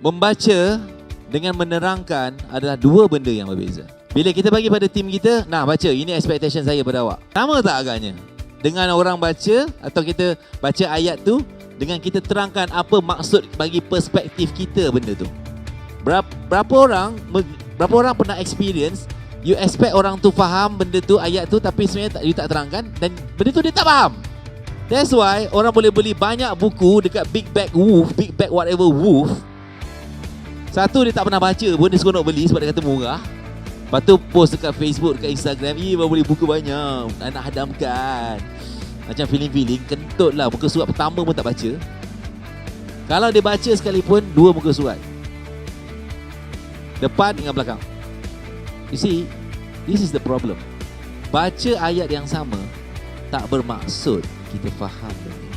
Membaca dengan menerangkan adalah dua benda yang berbeza. Bila kita bagi pada tim kita, nah baca, ini expectation saya pada awak. Sama tak agaknya? Dengan orang baca atau kita baca ayat tu dengan kita terangkan apa maksud bagi perspektif kita benda tu. Berapa, orang berapa orang pernah experience you expect orang tu faham benda tu ayat tu tapi sebenarnya tak, you tak terangkan dan benda tu dia tak faham. That's why orang boleh beli banyak buku dekat Big Bag Wolf, Big Bag whatever Wolf. Satu dia tak pernah baca pun dia nak beli sebab dia kata murah. Lepas tu post dekat Facebook, dekat Instagram, "Ih, baru beli buku banyak, nak hadamkan." Macam feeling-feeling, kentut lah muka surat pertama pun tak baca. Kalau dia baca sekalipun, dua muka surat. Depan dengan belakang. You see, this is the problem. Baca ayat yang sama tak bermaksud kita faham benda